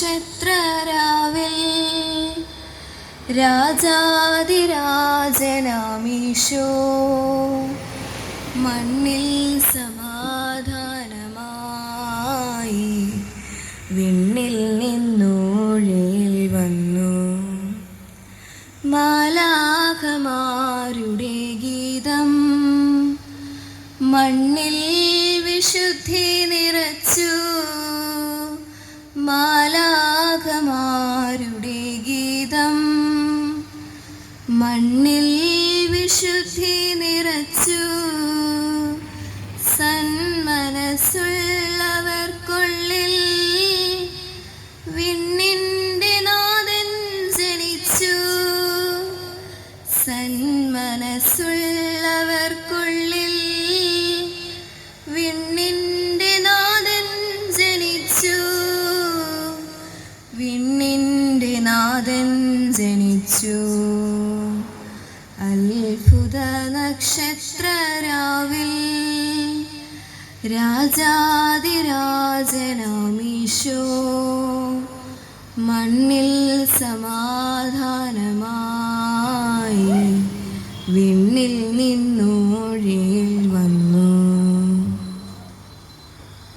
നക്ഷത്രരാവിൽ രാജാതിരാജനാമീശോ. മണ്ണിൽ സമാധാനമായി വിണ്ണിൽ നിന്നോഴിൽ വന്നു. മാലാഖമാരുടെ ഗീതം മണ്ണിൽ വിശുദ്ധി നിറച്ചു. മാലാഖമാരുടെ ഗീതം? മണ്ണിൽ വിശുദ്ധി നിറച്ചു. സന്മനസ്സുള്ളവർക്കുള്ളിൽ വിണ്ണിന്റെ നാഥൻ ജനിച്ചു. സന്മനസ്സുള്ളവർക്കുള്ളിൽ വിണ്ണിന്റെ നാഥൻ ജനിച്ചു. വിണ്ണിന്റെ നാഥൻ ജനിച്ചു. അത്ഭുത നക്ഷത്രരാവിൽ രാജാതിരാജനമീശോ. മണ്ണിൽ സമാധാനമായി വിണ്ണിൽ നിന്നോഴിയിൽ വന്നു.